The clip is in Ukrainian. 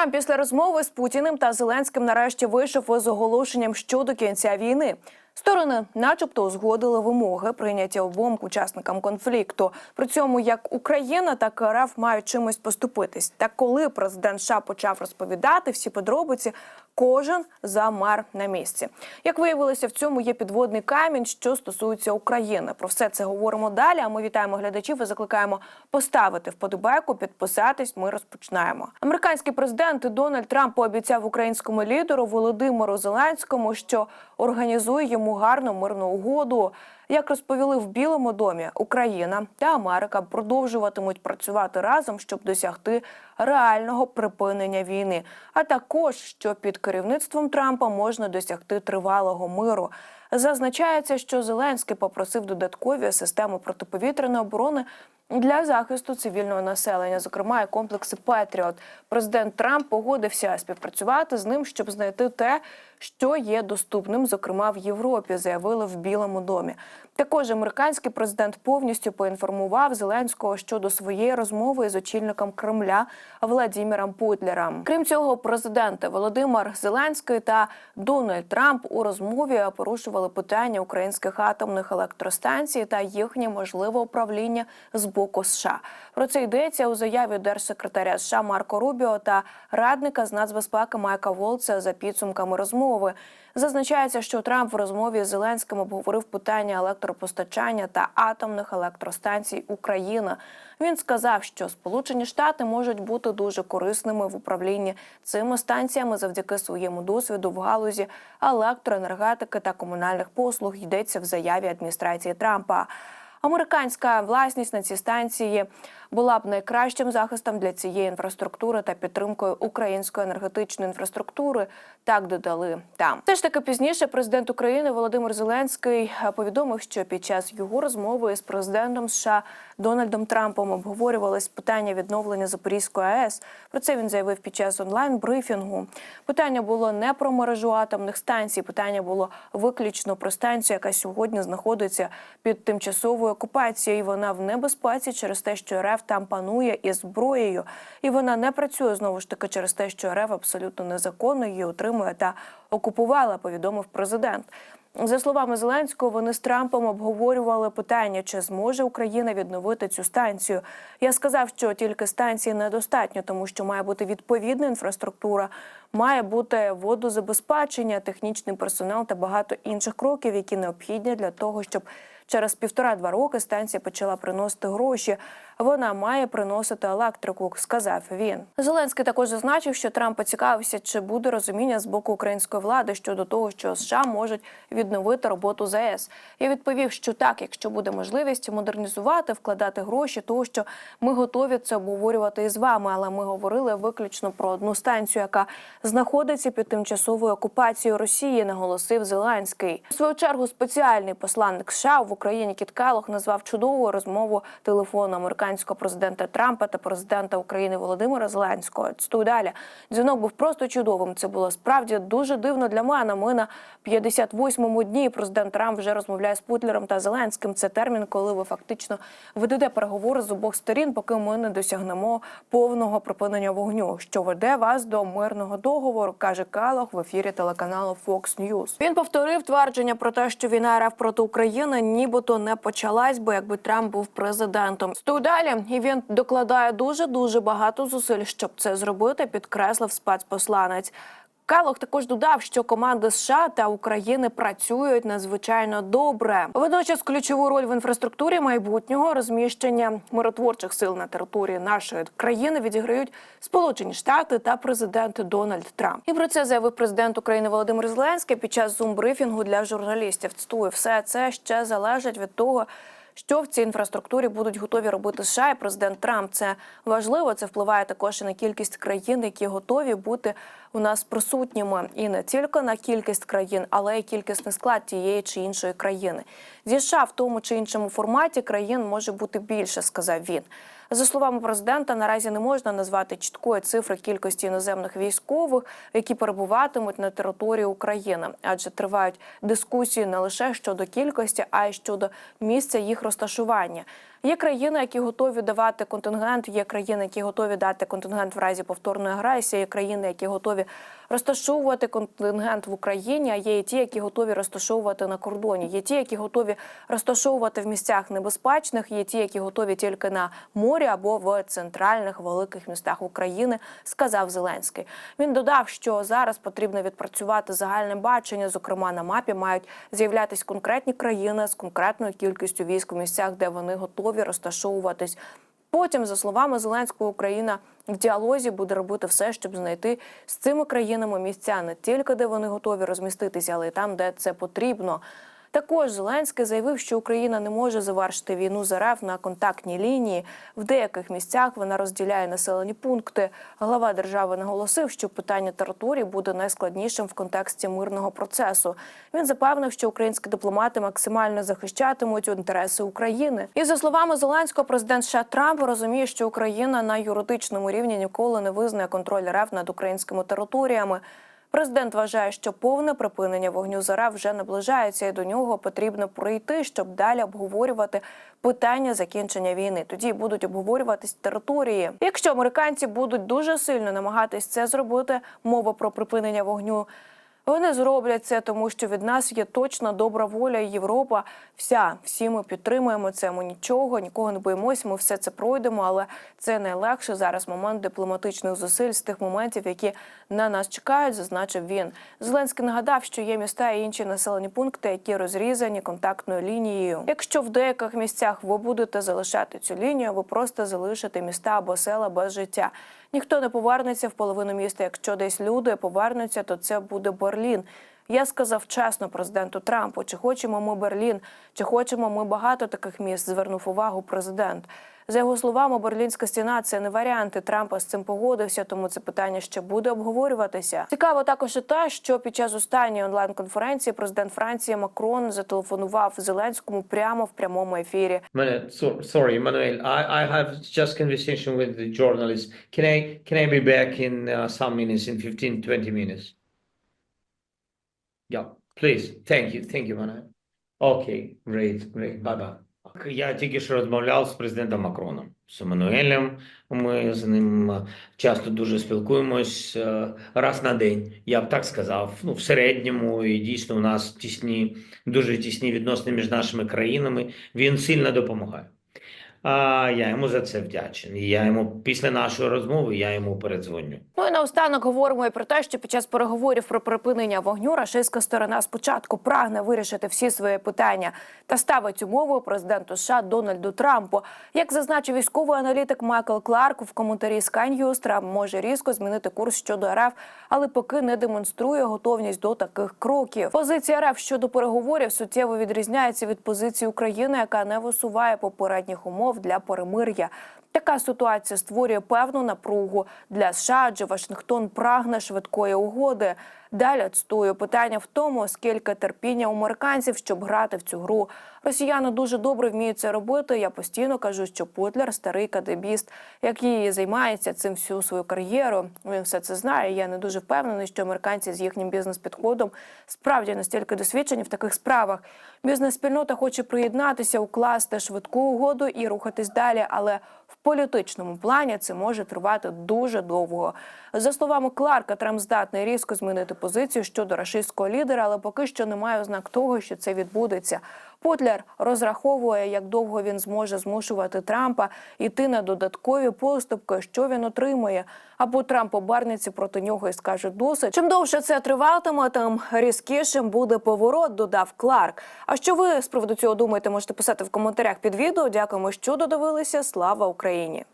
Трамп після розмови з Путіним та Зеленським нарешті вийшов із оголошенням щодо кінця війни. Сторони, начебто, узгодили вимоги, прийняті обом учасникам конфлікту. При цьому як Україна, так і РФ мають чимось поступитись. Та коли президент США почав розповідати всі подробиці, кожен замер на місці. Як виявилося, в цьому є підводний камінь, що стосується України. Про все це говоримо далі. А ми вітаємо глядачів і закликаємо поставити вподобайку, підписатись. Ми розпочинаємо. Американський президент Дональд Трамп пообіцяв українському лідеру Володимиру Зеленському, що організує йому гарну мирну угоду. Як розповіли в Білому домі, Україна та Америка продовжуватимуть працювати разом, щоб досягти реального припинення війни, а також що під керівництвом Трампа можна досягти тривалого миру. Зазначається, що Зеленський попросив додаткові системи протиповітряної оборони для захисту цивільного населення, зокрема і комплекси Петріот. Президент Трамп погодився співпрацювати з ним, щоб знайти те, що є доступним, зокрема в Європі, заявили в Білому домі. Також американський президент повністю поінформував Зеленського щодо своєї розмови з очільником Кремля Владіміром Путлером. Крім цього, президенти Володимир Зеленський та Дональд Трамп у розмові порушували питання українських атомних електростанцій та їхнє можливе управління з боку США. Про це йдеться у заяві держсекретаря США Марко Рубіо та радника з нацбезпеки Майка Волца за підсумками розмови. Зазначається, що Трамп в розмові з Зеленським обговорив питання електропостачання та атомних електростанцій України. Він сказав, що Сполучені Штати можуть бути дуже корисними в управлінні цими станціями завдяки своєму досвіду в галузі електроенергетики та комунальних послуг. Йдеться в заяві адміністрації Трампа. Американська власність на ці станції була б найкращим захистом для цієї інфраструктури та підтримкою української енергетичної інфраструктури. Так додали там. Все ж таки пізніше президент України Володимир Зеленський повідомив, що під час його розмови з президентом США Дональдом Трампом обговорювалось питання відновлення Запорізької АЕС. Про це він заявив під час онлайн брифінгу. Питання було не про мережу атомних станцій. Питання було виключно про станцію, яка сьогодні знаходиться під тимчасовою окупацією. Вона в небезпеці через те, що РФ там панує із зброєю, і вона не працює знову ж таки через те, що РФ абсолютно незаконно її отримує та окупувала. Повідомив президент. За словами Зеленського, вони з Трампом обговорювали питання, чи зможе Україна відновити цю станцію. Я сказав, що тільки станції недостатньо, тому що має бути відповідна інфраструктура, має бути водозабезпечення, технічний персонал та багато інших кроків, які необхідні для того, щоб через півтора-два роки станція почала приносити гроші. Вона має приносити електрику, сказав він. Зеленський також зазначив, що Трамп поцікавився, чи буде розуміння з боку української влади щодо того, що США можуть відновити роботу ЗАЕС. Я відповів, що так, якщо буде можливість модернізувати, вкладати гроші, тому що ми готові це обговорювати із вами. Але ми говорили виключно про одну станцію, яка знаходиться під тимчасовою окупацією Росії, наголосив Зеленський. У свою чергу спеціальний посланник США в Україні Кіт Келлог назвав чудову розмову телефону американського президента Трампа та президента України Володимира Зеленського. Цитую далі. Дзвінок був просто чудовим. Це було справді дуже дивно для мене. Ми на 58-му дні президент Трамп вже розмовляє з Путлером та Зеленським. Це термін, коли ви фактично ведете переговори з обох сторін, поки ми не досягнемо повного припинення вогню, що веде вас до мирного договору, каже Калох в ефірі телеканалу Fox News. Він повторив твердження про те, що війна РФ проти України нібито не почалась, бо якби Трамп був президентом. Стою далі, і він докладає дуже дуже багато зусиль, щоб це зробити. Підкреслив спецпосланець. Калох також додав, що команди США та України працюють надзвичайно добре. Водночас ключову роль в інфраструктурі майбутнього розміщення миротворчих сил на території нашої країни відіграють Сполучені Штати та президент Дональд Трамп. І про це заявив президент України Володимир Зеленський під час зум-брифінгу для журналістів. Цитую, все це ще залежить від того. Що в цій інфраструктурі будуть готові робити США і президент Трамп? Це важливо. Це впливає також і на кількість країн, які готові бути у нас присутніми, і не тільки на кількість країн, але й кількісний склад тієї чи іншої країни. Зі США в тому чи іншому форматі країн може бути більше, сказав він. За словами президента, наразі не можна назвати чіткої цифри кількості іноземних військових, які перебуватимуть на території України, адже тривають дискусії не лише щодо кількості, а й щодо місця їх розташування. Є країни, які готові давати контингент. Є країни, які готові дати контингент в разі повторної агресії. Є країни, які готові розташовувати контингент в Україні. А є і ті, які готові розташовувати на кордоні. Є ті, які готові розташовувати в місцях небезпечних. Є ті, які готові тільки на морі або в центральних великих містах України. Сказав Зеленський. Він додав, що зараз потрібно відпрацювати загальне бачення. Зокрема, на мапі мають з'являтись конкретні країни з конкретною кількістю військ у місцях, де вони готові розташовуватись. Потім, за словами Зеленського, Україна в діалозі буде робити все, щоб знайти з цими країнами місця не тільки де вони готові розміститися, але й там, де це потрібно. Також Зеленський заявив, що Україна не може завершити війну з РФ на контактній лінії. В деяких місцях вона розділяє населені пункти. Глава держави наголосив, що питання території буде найскладнішим в контексті мирного процесу. Він запевнив, що українські дипломати максимально захищатимуть інтереси України. І за словами Зеленського, президент США Трамп розуміє, що Україна на юридичному рівні ніколи не визнає контроль РФ над українськими територіями. Президент вважає, що повне припинення вогню зара вже наближається, і до нього потрібно пройти, щоб далі обговорювати питання закінчення війни. Тоді будуть обговорюватись території. Якщо американці будуть дуже сильно намагатись це зробити, мова про припинення вогню. Вони зроблять це, тому що від нас є точна добра воля і Європа. Вся всі ми підтримуємо це. Ми нічого, нікого не боїмося. Ми все це пройдемо, але це найлегше зараз момент дипломатичних зусиль з тих моментів, які на нас чекають, зазначив він. Зеленський нагадав, що є міста і інші населені пункти, які розрізані контактною лінією. Якщо в деяких місцях ви будете залишати цю лінію, ви просто залишите міста або села без життя. Ніхто не повернеться в половину міста. Якщо десь люди повернуться, то це буде Берлін. Я сказав чесно президенту Трампу, чи хочемо ми Берлін, чи хочемо ми багато таких міст. Звернув увагу президент. За його словами, Берлінська стіна це не варіанти. Трампа з цим погодився, тому це питання ще буде обговорюватися. Цікаво також і те, що під час останньої онлайн-конференції президент Франції Макрон зателефонував Зеленському прямо в прямому ефірі. So- Sorry, Manuel. I, I have just conversation with the journalist. Can I can I be back in uh, some minutes, in 15, 20 minutes? Yeah, please. Thank you. Thank you, Manuel. Okay, great, great. Bye-bye. Я тільки що розмовляв з президентом Макроном, з Еммануелем. Ми з ним е, часто дуже спілкуємось е, раз на день. Я б так сказав. Ну, в середньому, і дійсно у нас тісні, дуже тісні відносини між нашими країнами. Він сильно допомагає. А я йому за це вдячний. Я йому після нашої розмови я йому передзвоню. Ну і наостанок говоримо і про те, що під час переговорів про припинення вогню рашистська сторона спочатку прагне вирішити всі свої питання та ставить умову президенту США Дональду Трампу. Як зазначив військовий аналітик Майкл Кларк в коментарі Sky News, Трамп може різко змінити курс щодо РФ, але поки не демонструє готовність до таких кроків. Позиція РФ щодо переговорів суттєво відрізняється від позиції України, яка не висуває попередніх умов для перемир'я. Така ситуація створює певну напругу для США, адже Вашингтон прагне швидкої угоди. Далі цитую питання в тому, скільки терпіння у американців, щоб грати в цю гру. Росіяни дуже добре вміють це робити. Я постійно кажу, що Путлер старий кадебіст, як її займається цим всю свою кар'єру. Він все це знає. Я не дуже впевнений, що американці з їхнім бізнес-підходом справді настільки досвідчені в таких справах. Бізнес-спільнота хоче приєднатися, укласти швидку угоду і рухатись далі, але політичному плані це може тривати дуже довго. За словами Кларка, Трамп здатний різко змінити позицію щодо рашистського лідера, але поки що немає ознак того, що це відбудеться. Потлер розраховує, як довго він зможе змушувати Трампа йти на додаткові поступки, що він отримує. Або Трамп обернеться проти нього і скаже досить. Чим довше це триватиме, тим різкішим буде поворот. Додав Кларк. А що ви з приводу цього думаєте? Можете писати в коментарях під відео. Дякуємо, що додивилися. Слава Україні!